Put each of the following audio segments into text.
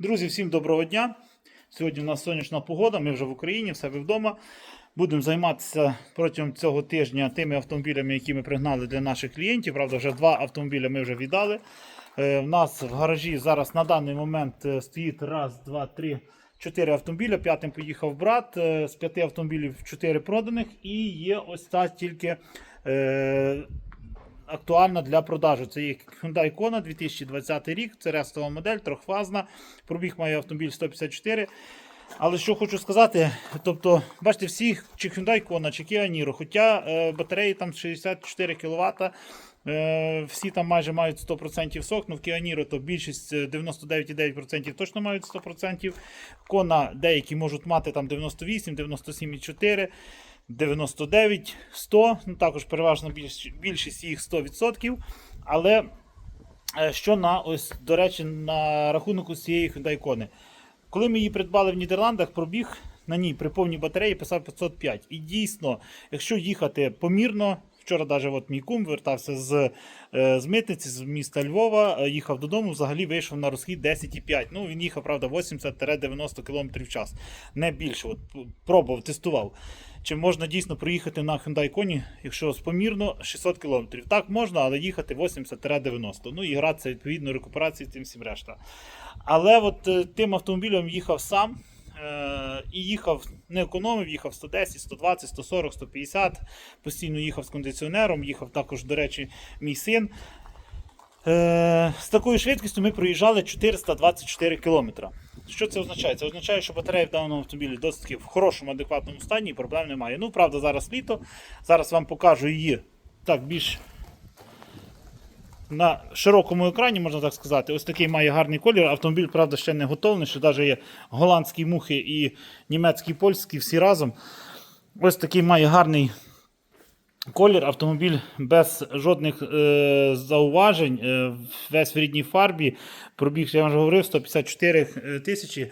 Друзі, всім доброго дня. Сьогодні у нас сонячна погода, ми вже в Україні, в себе вдома. Будемо займатися протягом цього тижня тими автомобілями, які ми пригнали для наших клієнтів. Правда, вже два автомобіля ми вже віддали. Е, В нас в гаражі зараз на даний момент е, стоїть раз, два, три, чотири автомобіля. П'ятим поїхав брат. Е, З п'яти автомобілів чотири проданих. І є ось та тільки. Е, актуальна для продажу. Це є Hyundai Kona 2020 рік, це рестова модель, трьохфазна. Пробіг має автомобіль 154. Але що хочу сказати, тобто, бачите, всі, чи Hyundai Kona, чи Kia Niro, хоча е, батареї там 64 кВт, е, всі там майже мають 100% сок, ну в Niro то більшість е, 99,9% точно мають 100%. Kona деякі можуть мати там 98, 97,4%. 99, 100, ну також переважно більш, більшість їх 100%. Але е, що на ось, до речі, на рахунок ось цієї Hyundai Kona. Коли ми її придбали в Нідерландах, пробіг на ній при повній батареї писав 505. І дійсно, якщо їхати помірно, вчора навіть от мій кум вертався з, е, з митниці, з міста Львова, е, їхав додому, взагалі вийшов на розхід 10,5. Ну, він їхав, правда, 80-90 км в час. Не більше. От, пробував, тестував. Чи можна дійсно проїхати на Hyundai Kona, якщо спомірно 600 км. Так можна, але їхати 80-90. Ну і гратися відповідно рекуперації тим всім решта. Але от е, тим автомобілем їхав сам. Е, і їхав, не економив, їхав 110, 120, 140, 150. Постійно їхав з кондиціонером, їхав також, до речі, мій син. Е, з такою швидкістю ми проїжджали 424 км. Що це означає? Це означає, що батарея в даному автомобілі досить в хорошому, адекватному стані і проблем немає. Ну, правда, зараз літо. Зараз вам покажу її так більш на широкому екрані, можна так сказати. Ось такий має гарний колір. Автомобіль, правда, ще не готовий, що навіть є голландські мухи і німецькі, польські всі разом. Ось такий має гарний колір. Автомобіль без жодних е, зауважень. Е, весь в рідній фарбі. Пробіг, я вже говорив, 154 тисячі.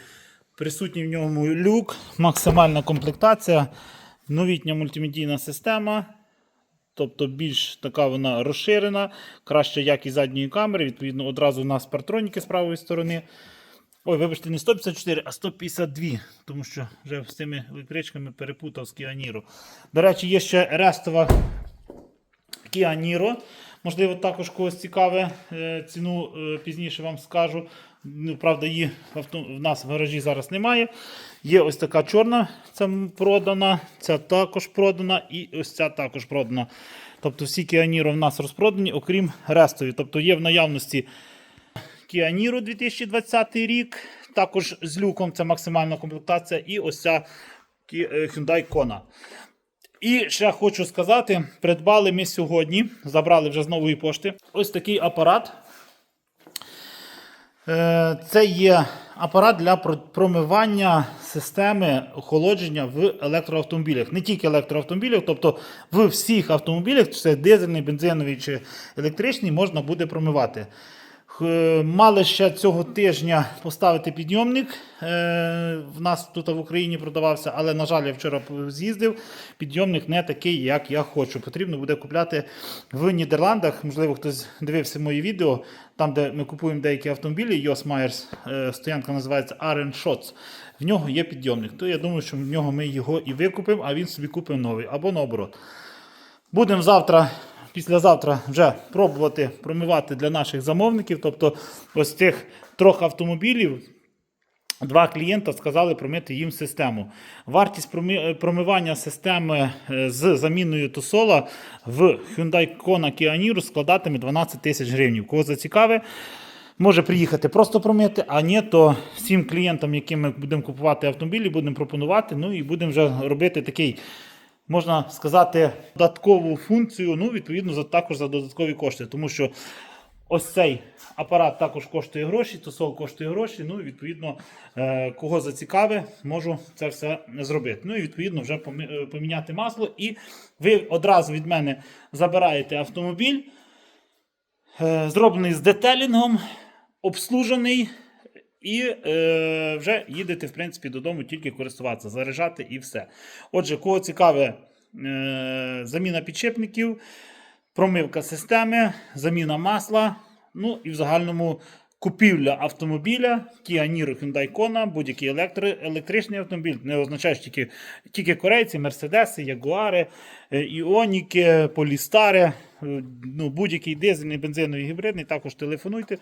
Присутній в ньому люк, максимальна комплектація, новітня мультимедійна система. Тобто більш така вона розширена, краща якість задньої камери. Відповідно, одразу у нас партроніки з правої сторони. Ой, вибачте, не 154, а 152, тому що вже з цими електричками перепутав з Niro. До речі, є ще рестова Niro. Можливо, також когось цікаве. е, Ціну е, пізніше вам скажу. Ну, правда, її в нас в гаражі зараз немає. Є ось така чорна, ця продана, ця також продана і ось ця також продана. Тобто всі Niro в нас розпродані, окрім рестові. Тобто є в наявності Niro 2020 рік, також з люком це максимальна комплектація, і ось ця е, Hyundai Kona. І ще хочу сказати: придбали ми сьогодні, забрали вже з нової пошти, ось такий апарат. Е, Це є апарат для про- промивання системи охолодження в електроавтомобілях. Не тільки електроавтомобілів, тобто в всіх автомобілях, це дизельний, бензиновий чи електричний, можна буде промивати. Х- Мали ще цього тижня поставити підйомник. Е, В нас тут в Україні продавався, але, на жаль, я вчора з'їздив. Підйомник не такий, як я хочу. Потрібно буде купляти в Нідерландах. Можливо, хтось дивився мої відео, там, де ми купуємо деякі автомобілі. Йос Майерс, е, стоянка називається Iron Shots. В нього є підйомник. То я думаю, що в нього ми його і викупимо, а він собі купить новий або наоборот. Будемо завтра, післязавтра вже пробувати промивати для наших замовників. Тобто, ось цих трьох автомобілів. Два клієнта сказали промити їм систему. Вартість промивання системи е, з заміною тусола в Hyundai Kona Kia Niro складатиме 12 тисяч гривень. Кого зацікаве, може приїхати просто промити, а ні, то всім клієнтам, яким ми будемо купувати автомобілі, будемо пропонувати. Ну і будемо вже робити такий можна сказати, додаткову функцію, ну, відповідно, за, також за додаткові кошти. Тому що ось цей апарат також коштує гроші, тусол коштує гроші. Ну, і відповідно, е, кого зацікаве, можу це все зробити. Ну і відповідно вже е, поміняти масло. І ви одразу від мене забираєте автомобіль, е, зроблений з детелінгом, обслужений. І е, вже їдете, в принципі, додому тільки користуватися, заряджати і все. Отже, кого цікаве е, заміна підшипників, промивка системи, заміна масла. Ну і в загальному Купівля автомобіля, Kia Niro, Hyundai Kona, будь-який електри, електричний автомобіль, не означає що тільки, тільки корейці, мерседеси, ягуари, е, іоніки, полістари, е, ну, будь-який дизельний, бензиновий, гібридний, також телефонуйте.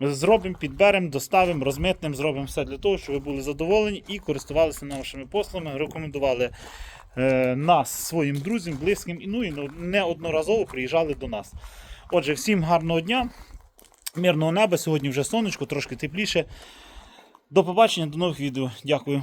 Зробимо, підберемо, доставимо, розмитнемо, зробимо все для того, щоб ви були задоволені і користувалися нашими послугами, рекомендували е, нас своїм друзям, близьким, ну і неодноразово приїжджали до нас. Отже, всім гарного дня, мирного неба. Сьогодні вже сонечко, трошки тепліше. До побачення, до нових відео. Дякую.